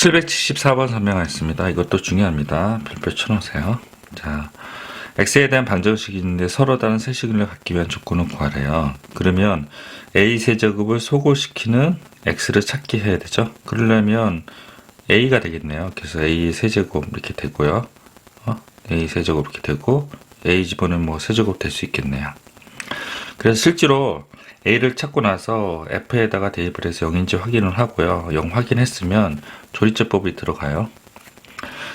774번 설명하겠습니다. 이것도 중요합니다. 별표 쳐놓으세요. 자, x에 대한 방정식이 있는데 서로 다른 세식을 갖기 위한 조건을 구하래요. 그러면 a 세제곱을 소골시키는 x를 찾기 해야 되죠. 그러려면 a가 되겠네요. 그래서 a 세제곱 이렇게 되고요. 어? a 세제곱 이렇게 되고 a 집어넣으면 뭐 세제곱 될 수 있겠네요. 그래서 실제로 A를 찾고 나서 F에다가 대입을 해서 0인지 확인을 하고요. 0 확인했으면 조리제법이 들어가요.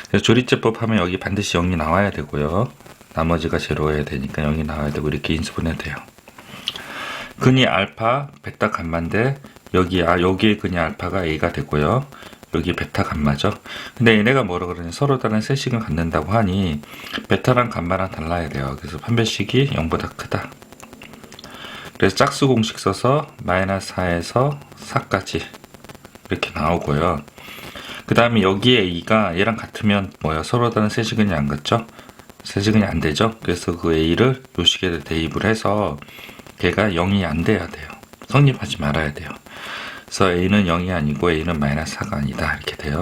그래서 조리제법 하면 여기 반드시 0이 나와야 되고요. 나머지가 제로여야 되니까 0이 나와야 되고 이렇게 인수분해 돼요. 근이 알파, 베타 감마인데 여기 아 여기에 근이 알파가 A가 되고요. 여기 베타 감마죠. 근데 얘네가 뭐라 그러냐 서로 다른 세식을 갖는다고 하니 베타랑 감마랑 달라야 돼요. 그래서 판별식이 0보다 크다. 그래서 짝수 공식 써서 마이너스 4에서 4까지 이렇게 나오고요. 그 다음에 여기에 A가 얘랑 같으면 뭐야 서로 다른 세시근이 안 같죠? 세시근이 안 되죠? 그래서 그 A를 요 식에 대입을 해서 걔가 0이 안 돼야 돼요. 성립하지 말아야 돼요. 그래서 A는 0이 아니고 A는 마이너스 4가 아니다 이렇게 돼요.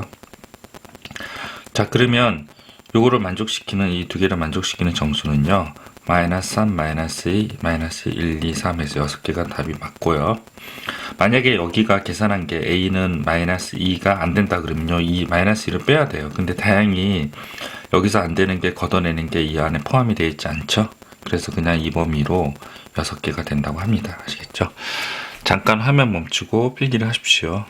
자 그러면 요거를 만족시키는 이 두 개를 만족시키는 정수는요. 마이너스 3, 마이너스 2, 마이너스 1, 2, 3 해서 6개가 답이 맞고요. 만약에 여기가 계산한 게 A는 마이너스 2가 안 된다 그러면요. 이 마이너스 1을 빼야 돼요. 근데 다행히 여기서 안 되는 게 걷어내는 게 이 안에 포함이 되어 있지 않죠? 그래서 그냥 이 범위로 6개가 된다고 합니다. 아시겠죠? 잠깐 화면 멈추고 필기를 하십시오.